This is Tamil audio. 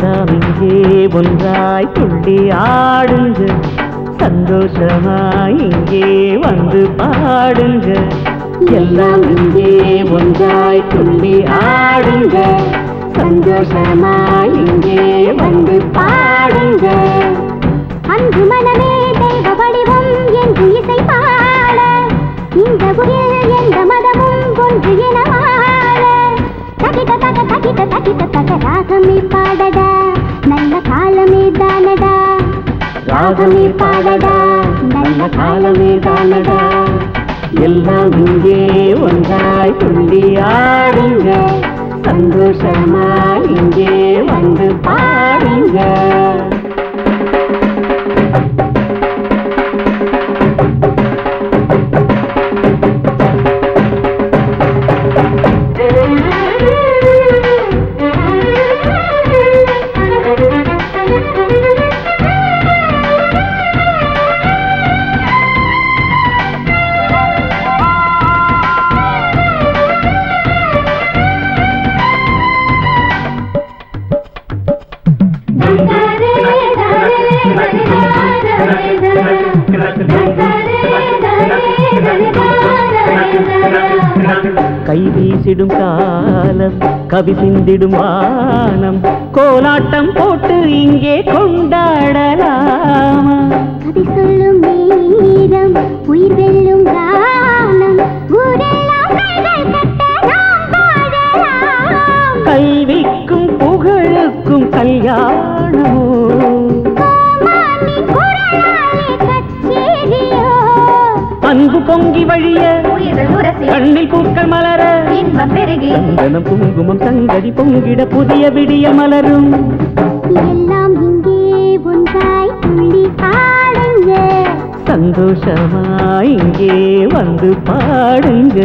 எல்லாம் இங்கே ஒன்றாய் துள்ளி ஆடுங்க. சந்தோஷமாய் இங்கே வந்து பாடுங்க. எல்லாம் இங்கே ஒன்றாய் துள்ளி ஆடுங்க. சந்தோஷமாய் இங்கே வந்து தகிட தக ராகமே பாடடா நல்ல காலமே தானடா. ராகமே பாடடா நல்ல காலமே தானடா. எல்லாம் இங்கே ஒன்றாய் துள்ளி ஆடுங்க சந்தோஷமா இங்கே வந்து பாடுங்க. கை வீசிடும் காலம் கவி சிந்திடும் வானம். கோலாட்டம் போட்டு இங்கே கொண்டாடலாமா? கவி சொல்லும் நேரம் உயிர் வெல்லும் காலம். கல்விக்கும் புகழுக்கும் கல்யாணமோ. பொங்கி வழிய கண்ணில் பூக்கள் மலர இன்பம் பெருகி. சந்தனம் குங்குமம் சங்கடி பொங்கிட புதிய விடிய மலரும். எல்லாம் இங்கே ஒன்றாய் துள்ளி ஆடுங்க சந்தோஷமாய் இங்கே வந்து பாடுங்க.